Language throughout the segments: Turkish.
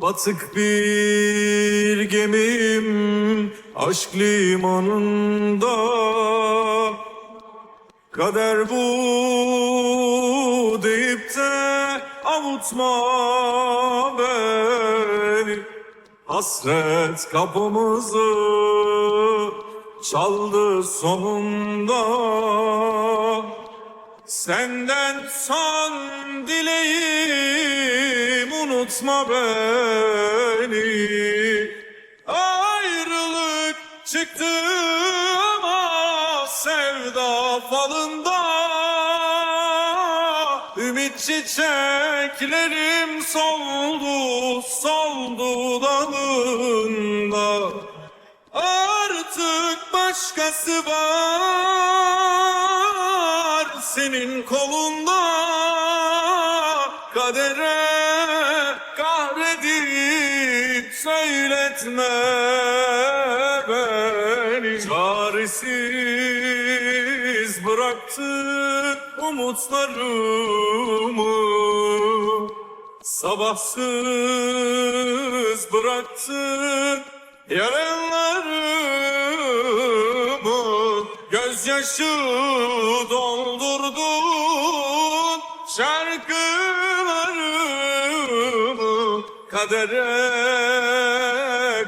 Batık bir gemim aşk limanında. Kader bu deyip de avutma beni. Hasret kapımızı çaldı sonunda. Senden son dileğim unutma beni. Ayrılık çıktı ama sevda falında. Ümit çiçeklerim soldu, soldu dalında. Artık başkası var senin kolunda. Kadere söyletme beni. Çaresiz bıraktın umutlarımı. Sabahsız bıraktın yarınlarımı Gözyaşı doldurdun şarkılarımı Kadere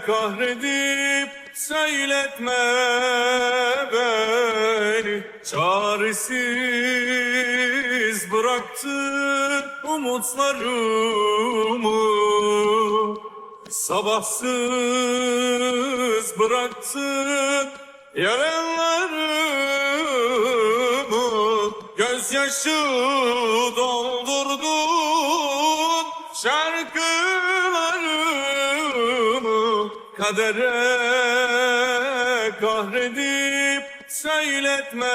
kahredip söyletme beni. Çaresiz bıraktın umutlarımı. Sabahsız bıraktın yarınlarımı Gözyaşı doldurdun şarkılarımı Kadere kahredip söyletme